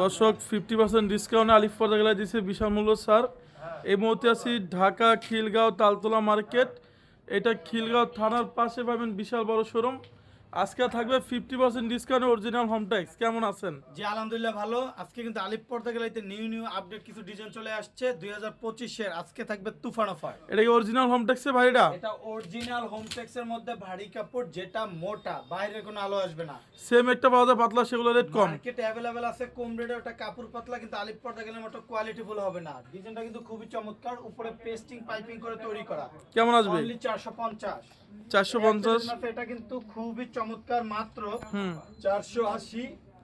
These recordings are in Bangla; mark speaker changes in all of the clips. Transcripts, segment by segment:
Speaker 1: দর্শক ফিফটি পার্সেন্ট ডিসকাউন্টে আলিফ পর্দা গেলা দিচ্ছে বিশাল মূল্য, স্যার। এই মুহূর্তে আছি ঢাকা খিলগাঁও তালতলা মার্কেট। এটা খিলগাঁও থানার পাশে পাবেন বিশাল বড় শোরুম। আজকে থাকবে fifty percent discount original home tex কেমন আছেন?
Speaker 2: জি আলহামদুলিল্লাহ ভালো। আজকে কিন্তু আলিপ পর্দা গেলাইতে নিউ নিউ আপডেট কিছু ডিজাইন চলে আসছে। দুই হাজার পঁচিশের আজকে থাকবে তুফান অফার
Speaker 1: এটা কি অরিজিনাল হোম ট্যাক্সে ভাইটা
Speaker 2: এটা অরিজিনাল হোম এর মধ্যে ভারী কাপড় যেটা মোটা বাইরে কোনো আলো আসবে না।
Speaker 1: সেম একটা পাওয়া যায় পাতলা সেগুলো রেট কম।
Speaker 2: মার্কেটে অ্যাভেলেবেল আছে কম রেটে ওটা কাপড় পাতলা কিন্তু আলিপ পর্দা গেলে মোটা কোয়ালিটি ফুল হবে না। ডিজাইনটা কিন্তু খুবই চমৎকার উপরে পেস্টিং পাইপিং করে তৈরি করা।
Speaker 1: কেমন আসবে?
Speaker 2: অনলি চারশো পঞ্চাশ।
Speaker 1: চারশো পঞ্চাশ।
Speaker 2: এটা কিন্তু খুবই চমৎকার মাত্র চারশো আশি।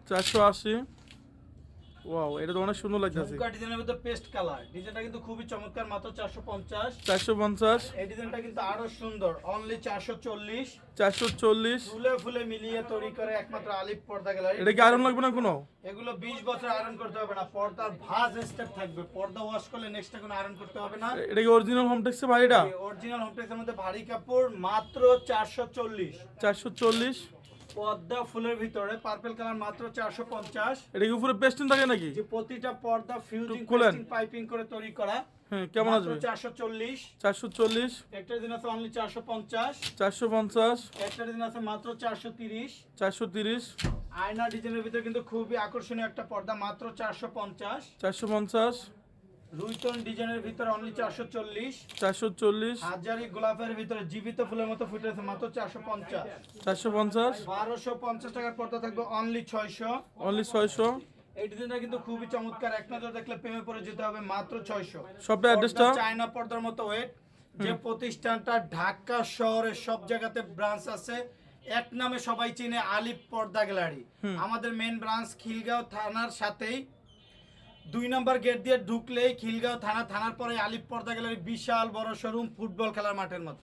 Speaker 1: চারশো আশি। ওয়াও এটা তো অনেক সুন্দর লাগতেছে।
Speaker 2: ঝুমকা ডিজাইনের মধ্যে পেস্ট কালার ডিজাইনটা কিন্তু খুবই চমৎকার মাত্র চারশো পঞ্চাশ।
Speaker 1: চারশো পঞ্চাশ।
Speaker 2: এই ডিজাইনটা কিন্তু আরও সুন্দর অনলি চারশো চল্লিশ।
Speaker 1: চারশো চল্লিশ।
Speaker 2: ফুলে ফুলে মিলিয়ে তৈরি করে একমাত্র আলিপ পর্দা গ্যালারি।
Speaker 1: এটা কি আয়রন লাগবে না কোনো
Speaker 2: এগুলো বিশ বছর আয়রন করতে হবে না পর্দার ভাঁজ স্টেপ থাকবে। পর্দা ওয়াশ করলে নেক্সট কোনো আয়রন করতে হবে না।
Speaker 1: এটা কি অরিজিনাল হোম ট্যাক্সে ভাই এটা
Speaker 2: অরিজিনাল হোমটেক্সের মধ্যে ভারী কাপড় মাত্র চারশো চল্লিশ।
Speaker 1: চারশো চল্লিশ।
Speaker 2: পর্দা ফুলের ভিতরে পার্পল কালার মাত্র 450
Speaker 1: এটা কি উপরে পেস্টিং থাকে নাকি?
Speaker 2: যে প্রতিটা পর্দা ফিউজিং
Speaker 1: পেস্টিং
Speaker 2: পাইপিং করে তৈরি করা।
Speaker 1: হ্যাঁ কেমন আসবে? 440 440
Speaker 2: একটার দিন আছে অনলি
Speaker 1: 450 450
Speaker 2: একটার দিন আছে মাত্র
Speaker 1: 430 430
Speaker 2: আয়না ডিজাইনের ভিতরে কিন্তু খুবই আকর্ষণীয় একটা পর্দা মাত্র
Speaker 1: 450 450
Speaker 2: রুইটন ডিজাইনের ভিতরে অনলি
Speaker 1: 440 440
Speaker 2: হাজারি গোলাপের ভিতরে জীবিত ফুলের মতো ফুটে আছে মাত্র
Speaker 1: 450
Speaker 2: 450 1250 টাকার পর্দা থাকবে অনলি 600
Speaker 1: অনলি 600
Speaker 2: এই ডিজাইনটা কিন্তু খুবই চমৎকার এক নজর দেখলে প্রেমে পড়ে যেতে হবে মাত্র 600
Speaker 1: সবটা অ্যাড্রেসটা?
Speaker 2: চায়না পর্দার মতো ওয়েট যে প্রতিষ্ঠানটা ঢাকা শহরে সব জায়গাতে ব্রাঞ্চ আছে এক নামে সবাই চিনে আলিফ পর্দা গ্যালারি। আমাদের মেন ব্রাঞ্চ খিলগাঁও থানার সাথেই দুই নম্বর গেট দিয়ে ঢুকলেই খিলগাঁও থানা, থানার পরে আলিপ পর্দা গ্যালারি, বিশাল বড় শোরুম ফুটবল খেলার মাঠের মতো